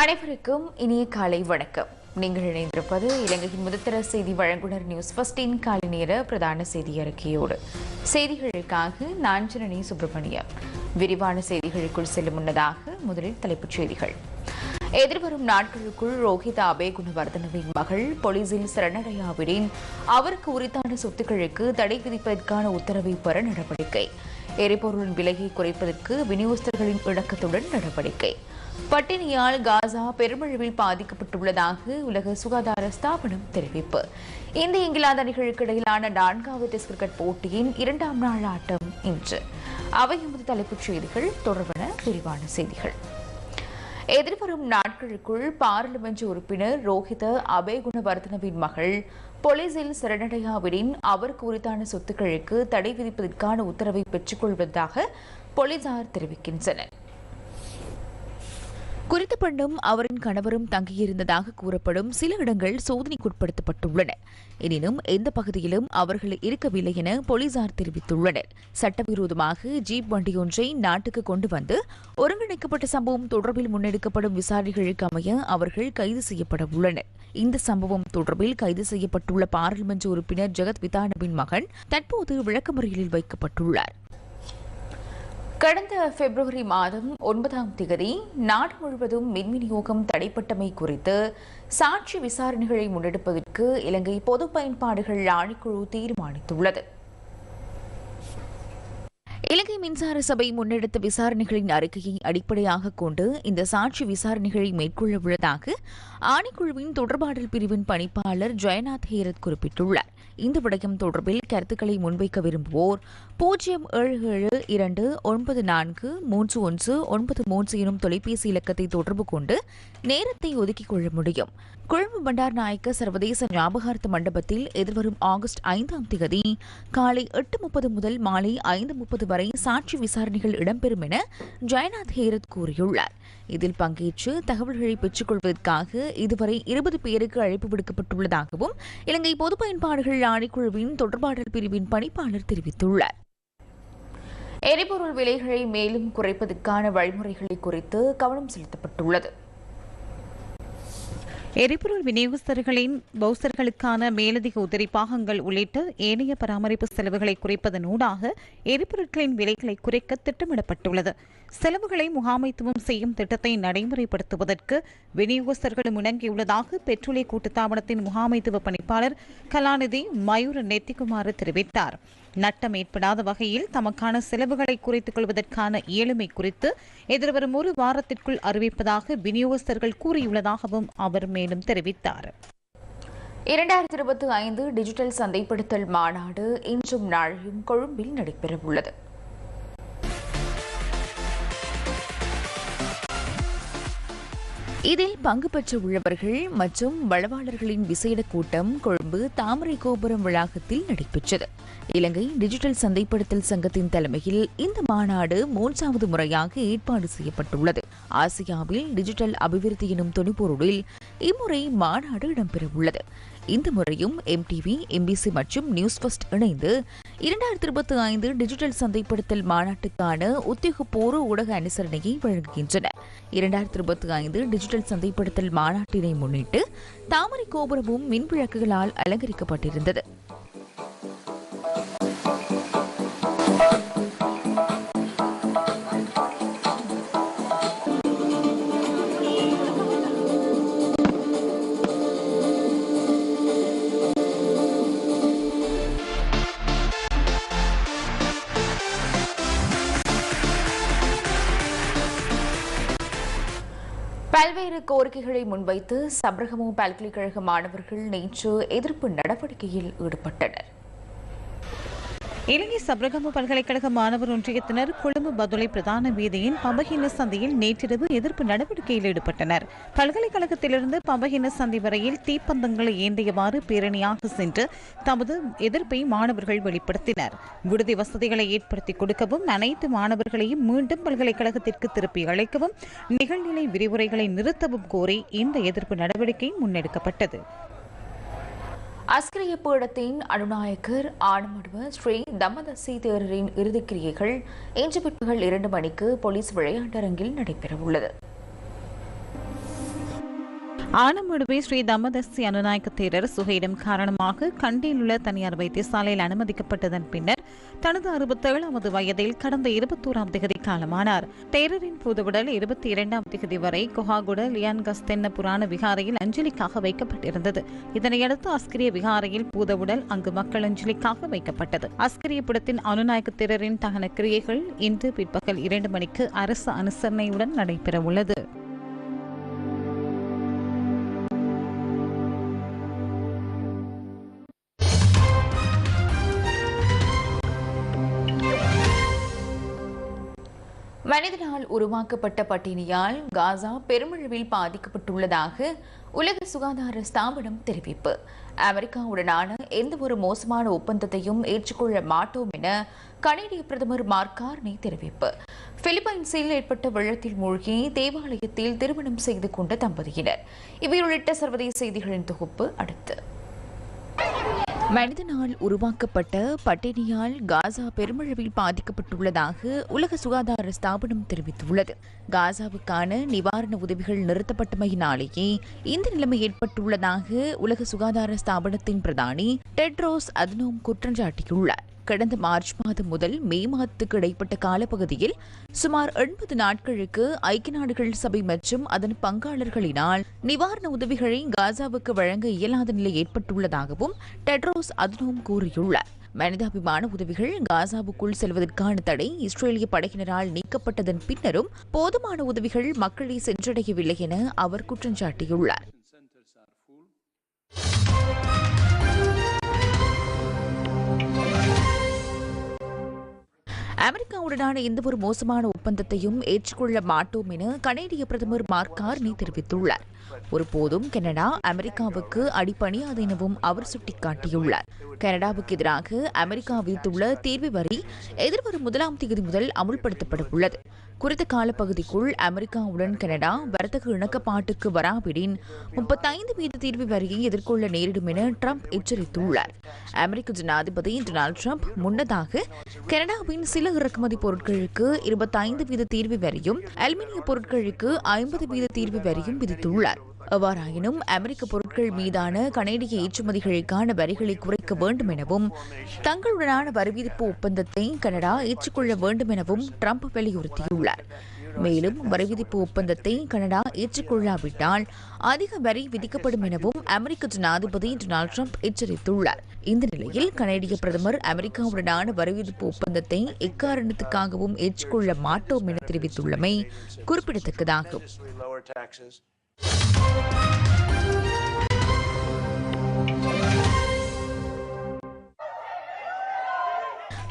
அனைவருக்கும் இனிய காலை வணக்கம். நீங்கள் இணைந்திருப்பது இலங்கையின் முதத்தர செய்தி வழங்குனர் நியூஸ் ஃபர்ஸ்டின் காலை நேர பிரதான செய்தி அறிக்கையோடு. செய்திகளுக்காக நான் ஜனனி சுப்பிரமணியம். விரிவான செய்திகளுக்குள் செல்லும் முன்னதாக முதலில் தலைப்புச் செய்திகள். எதிர்வரும் நாட்களுக்குள் ரோஹிதா அபேகுணவர்தனவின் மகள் போலீசில் சரணடையாவிடின் அவருக்கு உரித்தான சொத்துக்களுக்கு தடை விதிப்பதற்கான உத்தரவை பெற நடவடிக்கை. எரிபொருளின் விலையை குறைப்பதற்கு விநியோகஸ்தர்களின் இணக்கத்துடன் நடவடிக்கை. பட்டினியால் காசா பெருமளவில் பாதிக்கப்பட்டுள்ளதாக உலக சுகாதார ஸ்தாபனம் தெரிவிப்பு. இந்திய இங்கிலாந்து அணிகளுக்கு இடையிலான நான்காவது டெஸ்ட் கிரிக்கெட் போட்டியின் இரண்டாம் நாள் ஆட்டம் இன்று. அவை எமது தலைப்புச் செய்திகள் தொடர்பான விரிவான செய்திகள். எதிர்வரும் நாட்களுக்குள் பாராளுமன்ற உறுப்பினர் ரோஹித அபேகுணவர்தனவின் மகள் போலீசில் சரணடையாவிடின் அவருக்கு உரித்தான சொத்துக்களுக்கு தடை விதிப்பதற்கான உத்தரவை பெற்றுக்கொள்வதாக போலீசார் தெரிவிக்கின்றனர். குறித்த பெண்ணும் அவரின் கணவரும் தங்கியிருந்ததாக கூறப்படும் சில இடங்கள் சோதனைக்குட்படுத்தப்பட்டுள்ளன. எனினும் எந்த பகுதியிலும் அவர்கள் இருக்கவில்லை என போலீசார் தெரிவித்துள்ளனர். சட்டவிரோதமாக ஜீப் வண்டியொன்றை நாட்டுக்கு கொண்டு வந்து ஒருங்கிணைக்கப்பட்ட சம்பவம் தொடர்பில் முன்னெடுக்கப்படும் விசாரணைகளுக்கு அமைய அவர்கள் கைது செய்யப்பட உள்ளனர். இந்த சம்பவம் தொடர்பில் கைது செய்யப்பட்டுள்ள பாராளுமன்ற உறுப்பினர் ஜெகத் விதானவின் மகன் தற்போது விளக்கமறியலில் வைக்கப்பட்டுள்ளார். கடந்த பிப்ரவரி மாதம் ஒன்பதாம் தேதி நாடு முழுவதும் மின் விநியோகம் தடைப்பட்டமை குறித்து சாட்சி விசாரணைகளை முன்னெடுப்பதற்கு இலங்கை பொது பயன்பாடுகள் ஆணைக்குழு தீர்மானித்துள்ளது. இலங்கை மின்சார சபை முன்னெடுத்த விசாரணைகளின் அறிக்கையை அடிப்படையாக கொண்டு இந்த சாட்சி விசாரணைகளை மேற்கொள்ள உள்ளதாக ஆணைக்குழுவின் தொடர்பாடல் பிரிவின் பணிப்பாளர் ஜெயநாத் ஹேரத் குறிப்பிட்டுள்ளார். இந்த விடயம் தொடர்பில் கருத்துக்களை முன்வைக்க விரும்புவோர் பூஜ்ஜியம் ஏழு ஏழு இரண்டு ஒன்பது நான்கு மூன்று ஒன்று ஒன்பது மூன்று எனும் தொலைபேசி இலக்கத்தை தொடர்பு கொண்டு நேரத்தை ஒதுக்கிக் கொள்ள முடியும். கொழும்பு பண்டார் நாயக்க சர்வதேச ஞாபகார்த்த மண்டபத்தில் எதிர்வரும் ஆகஸ்ட் ஐந்தாம் தேதி காலை எட்டு முப்பது முதல் மாலை ஐந்து முப்பது வரை சாட்சி விசாரணைகள் இடம்பெறும் என ஜெயநாத் ஹேரத் கூறியுள்ளார். இதில் பங்கேற்று தகவல்களை பெற்றுக்கொள்வதற்காக இதுவரை இருபது பேருக்கு அழைப்பு விடுக்கப்பட்டுள்ளதாகவும் இலங்கை பொது பயன்பாடுகள் ஆணைக்குழுவின் தொடர்பாடல் பிரிவின் பணிப்பாளர் தெரிவித்துள்ளார். எரிபொருள் விலைகளை மேலும் குறைப்பதற்கான வழிமுறைகளை குறித்து கவனம் செலுத்தப்பட்டுள்ளது. எரிபொருள் விநியோகஸ்தர்களின் பௌசர்களுக்கான மேலதிக உதிரி பாகங்கள் உள்ளிட்ட ஏனைய பராமரிப்பு செலவுகளை குறைப்பதனூடாக எரிபொருட்களின் விலைகளை குறைக்க திட்டமிடப்பட்டுள்ளது. செலவுகளை முகாமைத்துவம் செய்யும் திட்டத்தை நடைமுறைப்படுத்துவதற்கு விநியோகஸ்தர்களும் இணங்கியுள்ளதாக பெட்ரோலிய கூட்டுத்தாபனத்தின் முகாமைத்துவ பணிப்பாளர் கலாநிதி மயூர் நெத்திகுமார் தெரிவித்தார். நட்டம் ஏற்படாத வகையில் தமக்கான செலவுகளை குறைத்துக் கொள்வதற்கான இயலுமை குறித்து எதிர்வரும் ஒரு வாரத்திற்குள் அறிவிப்பதாக விநியோகஸ்தர்கள் கூறியுள்ளதாகவும் அவர் மேலும் தெரிவித்தார். இரண்டாயிரத்தி இருபத்தி ஐந்து டிஜிட்டல் சந்தைப்படுத்தல் மாநாடு இன்றும் நாளையும் கொழும்பில் நடைபெறவுள்ளது. இதில் பங்கு பெற்ற உள்ளவர்கள் மற்றும் வளவாளர்களின் விசேட கூட்டம் கொழும்பு தாமரை கோபுரம் வளாகத்தில் நடைபெற்றது. இலங்கை டிஜிட்டல் சந்தைப்படுத்தல் சங்கத்தின் தலைமையில் இந்த மாநாடு மூன்றாவது முறையாக ஏற்பாடு செய்யப்பட்டுள்ளது. ஆசியாவில் டிஜிட்டல் அபிவிருத்தி எனும் துணிப்பொருளில் இம்முறை மாநாடு இடம்பெறவுள்ளது. இந்த முறையும் எம்டிவி எம்பிசி மற்றும் நியூஸ் ஃபர்ஸ்ட் இணைந்து இரண்டாயிரத்தி இருபத்தி ஐந்து டிஜிட்டல் சந்தைப்படுத்தல் மாநாட்டுக்கான உத்தியோகபூர்வ ஊடக அனுசரணையை வழங்குகின்றன. இரண்டாயிரத்தி இருபத்தி ஐந்து டிஜிட்டல் சந்தைப்படுத்தல் மாநாட்டினை முன்னிட்டு தாமரை கோபுரமும் மின்விளக்குகளால் அலங்கரிக்கப்பட்டிருந்தது. பல்வேறு கோரிக்கைகளை முன்வைத்து சபரகமு பல்கலைக்கழக மாணவர்கள் நேற்று எதிர்ப்பு நடவடிக்கையில் ஈடுபட்டனர். இலங்கை சபரகம பல்கலைக்கழக மாணவர் ஒன்றியத்தினர் கொழும்பு பதுளை பிரதான வீதியின் பம்பகின சந்தையில் நேற்றிரவு எதிர்ப்பு நடவடிக்கையில் ஈடுபட்டனர். பல்கலைக்கழகத்திலிருந்து பம்பகின சந்தை வரையில் தீப்பந்தங்களை ஏந்தியவாறு பேரணியாக சென்று தமது எதிர்ப்பை மாணவர்கள் வெளிப்படுத்தினர். விடுதி வசதிகளை ஏற்படுத்தி கொடுக்கவும் அனைத்து மாணவர்களையும் மீண்டும் பல்கலைக்கழகத்திற்கு திருப்பி அழைக்கவும் நிகழ்நிலை விரிவுரைகளை நிறுத்தவும் கோரி இந்த எதிர்ப்பு நடவடிக்கை முன்னெடுக்கப்பட்டது. அஸ்கிரிய பீடத்தின் அனுநாயக்கர் ஆனமடுவ ஸ்ரீ தம்மதசி தேரரின் இறுதிக்கிரியைகள் இன்று பிற்பகல் இரண்டு மணிக்கு போலீஸ் விளையாட்டரங்கில் நடைபெறவுள்ளது. ஆனமடுவை ஸ்ரீ தமதஸ்தி அனுநாயக தேரர் சுகையிடம் காரணமாக கண்டியில் உள்ள தனியார் வைத்தியசாலையில் அனுமதிக்கப்பட்டதன் பின்னர் தனது அறுபத்தேழாவது வயதில் கடந்த இருபத்தோராம் திகதி காலமானார். தேரரின் புதுவுடல் இருபத்தி இரண்டாம் திகதி வரை கொஹாகுட லியான்கஸ் தென்ன புராண விகாரையில் அஞ்சலிக்காக வைக்கப்பட்டிருந்தது. இதனையடுத்து அஸ்கிரிய விகாரையில் பூதவுடல் அங்கு மக்கள் அஞ்சலிக்காக வைக்கப்பட்டது. அஸ்கிரிய புடத்தின் அனுநாயக தேரரின் தகன கிரியைகள் இன்று பிற்பகல் இரண்டு மணிக்கு அரசு அனுசரணையுடன் நடைபெறவுள்ளது. மனிதனால் உருவாக்கப்பட்ட பட்டினியால் காசா பெருமளவில் பாதிக்கப்பட்டுள்ளதாக உலக சுகாதார ஸ்தாபனம் தெரிவிப்பு. அமெரிக்காவுடனான எந்த ஒரு மோசமான ஒப்பந்தத்தையும் ஏற்றுக்கொள்ள மாட்டோம் என கனேடிய பிரதமர் மார்க் கார்னி தெரிவிப்பு. பிலிப்பைன்ஸில் ஏற்பட்ட வெள்ளத்தில் மூழ்கி தேவாலயத்தில் திருமணம் செய்து கொண்ட தம்பதியினர். இவை உள்ளிட்ட சர்வதேச செய்திகளின் தொகுப்பு அடுத்து. மனிதனால் உருவாக்கப்பட்ட பட்டினியால் காசா பெருமளவில் பாதிக்கப்பட்டுள்ளதாக உலக சுகாதார ஸ்தாபனம் தெரிவித்துள்ளது. காசாவுக்கான நிவாரண உதவிகள் நிறுத்தப்பட்டமையினாலேயே இந்த நிலைமை ஏற்பட்டுள்ளதாக உலக சுகாதார ஸ்தாபனத்தின் பிரதானி டெட்ரோஸ் அத்னோம் குற்றம் சாட்டியுள்ளார் கடந்த மார்ச் மாதம் முதல் மே மாதத்துக்கு இடைப்பட்ட காலப்பகுதியில் சுமார் எண்பது நாட்களுக்கு ஐக்கிய நாடுகள் சபை மற்றும் அதன் பங்காளர்களினால் நிவாரண உதவிகளை காசாவுக்கு வழங்க இயலாத நிலை ஏற்பட்டுள்ளதாகவும் டெட்ரோஸ் அதனோம் கூறியுள்ளார். மனிதாபிமான உதவிகள் காசாவுக்குள் செல்வதற்கான தடை இஸ்ரேலிய படையினரால் நீக்கப்பட்டதன் பின்னரும் போதுமான உதவிகள் மக்களை சென்றடையவில்லை என அவர் குற்றம் சாட்டியுள்ளார். அமெரிக்காவுடனான எந்தவொரு மோசமான ஒப்பந்தத்தையும் ஏற்றுக்கொள்ள மாட்டோம் என கனேடிய பிரதமர் மார்க் கார்னி தெரிவித்துள்ளார். ஒருபோதும் கனடா அமெரிக்காவுக்கு அடிப்பணியாது எனவும் அவர் சுட்டிக்காட்டியுள்ளார். கனடாவுக்கு எதிராக அமெரிக்கா விதித்துள்ள தீர்வு வரி எதிர்வரும் முதலாம் தேதி முதல் அமுல்படுத்தப்பட உள்ளது குறித்த காலப்பகுதிக்குள் அமெரிக்காவுடன் கனடா வர்த்தக இணக்கப்பாட்டுக்கு வராவிடின் முப்பத்தைந்து வீத தீர்வு வரியை எதிர்கொள்ள நேரிடும் என ட்ரம்ப் எச்சரித்துள்ளார். அமெரிக்க ஜனாதிபதி டொனால்டு ட்ரம்ப் முன்னதாக கனடாவின் சில இறக்குமதி பொருட்களுக்கு இருபத்தைந்து வீத தீர்வு வரியும் அலுமினிய பொருட்களுக்கு ஐம்பது வீத தீர்வு வரியும் விதித்துள்ளார். எவ்வாறாயினும் அமெரிக்க பொருட்கள் மீதான கனேடிய ஏற்றுமதிகளுக்கான வரிகளை குறைக்க வேண்டும் எனவும் தங்களுடனான வரிவிதிப்பு ஒப்பந்தத்தை கனடா ஏற்றுக்கொள்ள வேண்டும் எனவும் ட்ரம்ப் வலியுறுத்தியுள்ளார் மேலும் வரிவிதிப்பு ஒப்பந்தத்தை கனடா ஏற்றுக்கொள்ளாவிட்டால் அதிக வரி விதிக்கப்படும் எனவும் அமெரிக்க ஜனாதிபதி டொனால்டு ட்ரம்ப் எச்சரித்துள்ளார் இந்த நிலையில் கனேடிய பிரதமர் அமெரிக்காவுடனான வரிவிதிப்பு ஒப்பந்தத்தை எக்காரணத்துக்காகவும் ஏற்றுக்கொள்ள மாட்டோம் என தெரிவித்துள்ளமை குறிப்பிடத்தக்கதாகும்.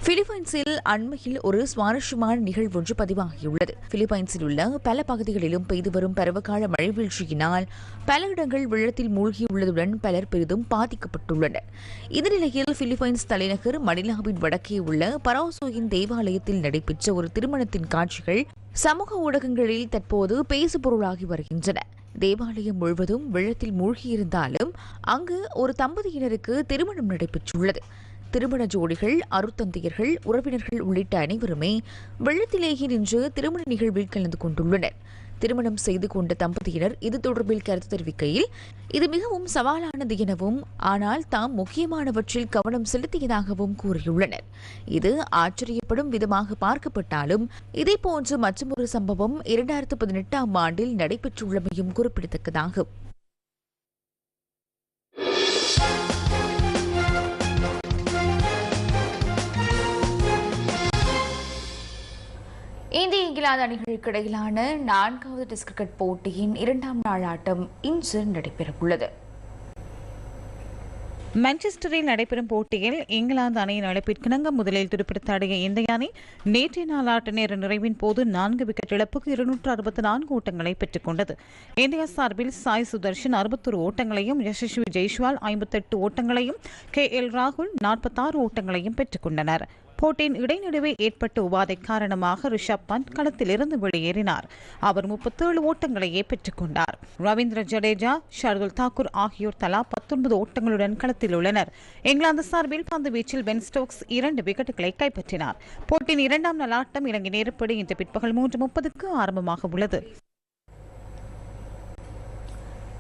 பிலிப்பைன்ஸில் அண்மையில் ஒரு சுவாரஸ்யமான நிகழ்வொன்று பதிவாகியுள்ளது. பிலிப்பைன்ஸில் உள்ள பல பகுதிகளிலும் பெய்து வரும் பருவகால மழை வீழ்ச்சியினால் பல இடங்கள் வெள்ளத்தில் மூழ்கியுள்ளதுடன் பலர் பெரிதும் பாதிக்கப்பட்டுள்ளனர். இந்த நிலையில் பிலிப்பைன்ஸ் தலைநகர் மணிலாவின் வடக்கே உள்ள பராசோயின் தேவாலயத்தில் நடைபெற்ற ஒரு திருமணத்தின் காட்சிகள் சமூக ஊடகங்களில் தற்போது பேசுபொருளாகி வருகின்றன. தேவாலயம் முழுவதும் வெள்ளத்தில் மூழ்கியிருந்தாலும் அங்கு ஒரு தம்பதியினருக்கு திருமணம் நடைபெற்றுள்ளது. திருமண ஜோடிகள் அருத்தந்தையர்கள் உறவினர்கள் உள்ளிட்ட அனைவருமே வெள்ளத்திலேயே நின்று திருமண நிகழ்வில் கலந்து கொண்டுள்ளனர். திருமணம் செய்து கொண்ட தம்பதியினர் இது தொடர்பில் கருத்து தெரிவிக்கையில் இது மிகவும் சவாலானது எனவும் ஆனால் தாம் முக்கியமானவற்றில் கவனம் செலுத்தியதாகவும் கூறியுள்ளனர். இது ஆச்சரியப்படும் விதமாக பார்க்கப்பட்டாலும் இதேபோன்று மற்றொரு சம்பவம் இரண்டாயிரத்து பதினெட்டாம் ஆண்டில் நடைபெற்றுள்ளமையும் குறிப்பிடத்தக்கதாகும். இந்திய இங்கிலாந்து அணிகளுக்கு இடையிலான நான்காவது டெஸ்ட் கிரிக்கெட் போட்டியின் இரண்டாம் நாள் ஆட்டம் இன்று நடைபெறவுள்ளது. மான்செஸ்டரில் நடைபெறும் போட்டியில் இங்கிலாந்து அணியின் அழைப்பிற்கிணங்க முதலில் துடுப்படுத்தாடிய இந்திய அணி நேற்றைய நாள் ஆட்ட நேர நிறைவின் போது நான்கு விக்கெட் இழப்புக்கு இருநூற்று அறுபத்தி நான்கு ஓட்டங்களை பெற்றுக் கொண்டது. இந்தியா சார்பில் சாய் சுதர்ஷன் அறுபத்தொரு ஓட்டங்களையும் யசஸ்வி ஜெய்ஸ்வால் ஐம்பத்தெட்டு ஓட்டங்களையும் கே எல் ராகுல் நாற்பத்தாறு ஓட்டங்களையும் பெற்றுக் கொண்டனர். போட்டியின் இடைநடுவே ஏற்பட்ட உபாதை காரணமாக ரிஷப் பந்த் களத்திலிருந்து வெளியேறினார். அவர் முப்பத்தேழு ஓட்டங்களையே பெற்றுக் கொண்டார். ரவீந்திர ஜடேஜா ஷர்துல் தாக்கூர் ஆகியோர் தலா பத்தொன்பது ஓட்டங்களுடன் களத்தில் உள்ளனர். இங்கிலாந்து சார்பில் பந்து வீச்சில் பென் ஸ்டோக்ஸ் இரண்டு விக்கெட்டுகளை கைப்பற்றினார். போட்டியின் இரண்டாம் நாள் ஆட்டம் இலங்கை நேரப்படி இன்று பிற்பகல் மூன்று முப்பதுக்கு ஆரம்பமாக உள்ளது.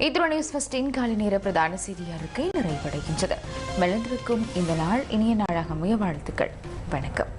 இத்துடன் நியூஸ் ஃபஸ்டின் காலை நேர பிரதான செய்தி அறிக்கை நிறைவடைகின்றது மெலந்திருக்கும் இந்த நாள் இனிய நாளாக அமைய வாழ்த்துக்கள். வணக்கம்.